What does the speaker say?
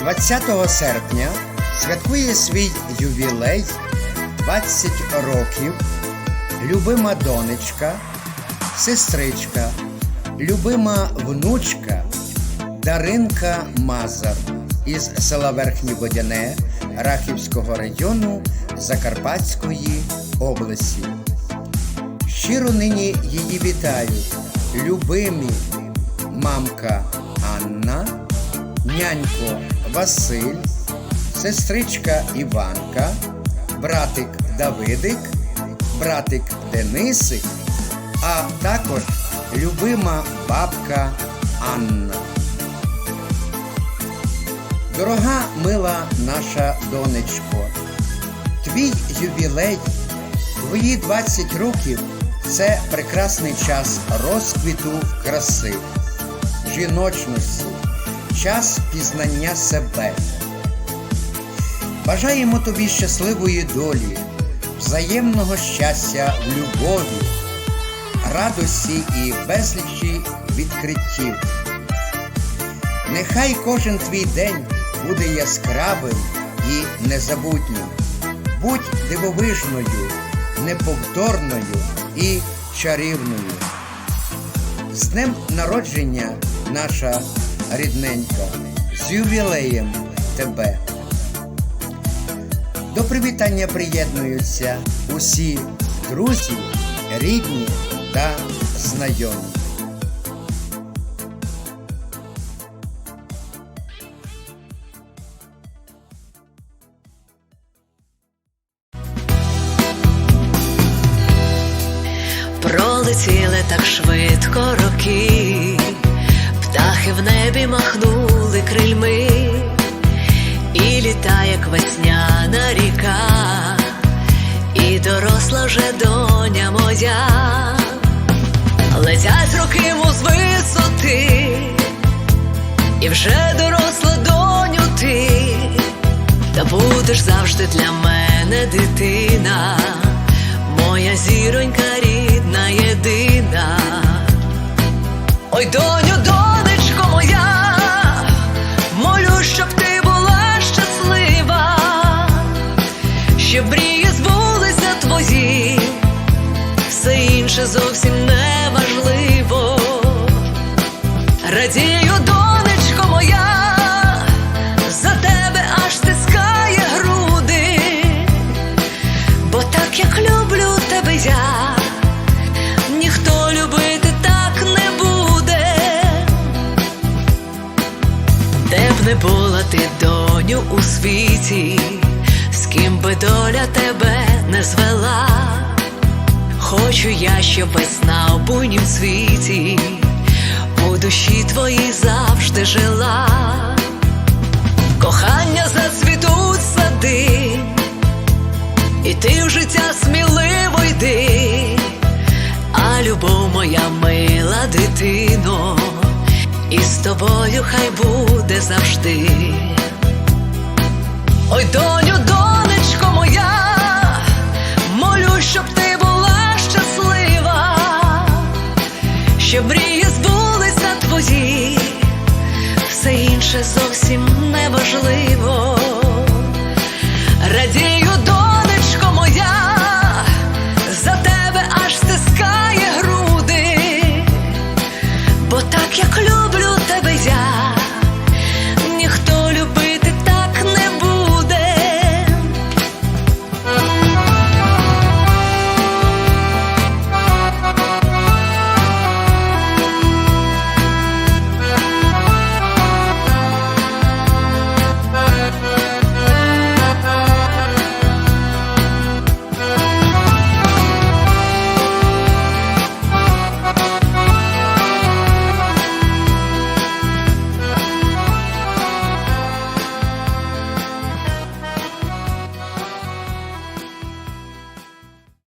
20 серпня святкує свій ювілей 20 років любима донечка, сестричка, любима внучка Даринка Мазар із села Верхнє Водяне Рахівського району Закарпатської області. Щиро нині її вітають любимі мамка Анна, нянько Василь, сестричка Іванка, братик Давидик, братик Денисик, а також любима бабка Анна. Дорога мила наша донечко, твій ювілей, твої 20 років це прекрасний час розквіту краси, жіночності, час пізнання себе. Бажаємо тобі щасливої долі, взаємного щастя в любові, радості і безлічі відкриттів. Нехай кожен твій день буде яскравим і незабутнім. Будь дивовижною, неповторною і чарівною. З днем народження, наша рідненька, з ювілеєм тебе. До привітання приєднуються усі друзі, рідні та знайомі. Пролетіли так швидко роки, птахи в небі махнули крильми, і літа, як весняна ріка, і доросла вже доня моя, летять роки мов з висоти, і вже доросла доню ти, та будеш завжди для мене дитина моя зіронька рідна, єдина. Ой, доню, Радію, донечко моя, за тебе аж стискає груди бо так як люблю тебе я, ніхто любити так не буде, де б не була ти доню у світі, з ким би доля тебе не звела. Хочу я, щоб весна у буйнім світі у душі твоїй завжди жила. Кохання зацвітуть сади, і ти в життя сміливо йди, а любов моя мила дитино, і з тобою хай буде завжди. Ой, доню, донечко інше зовсім не важливо. Радію,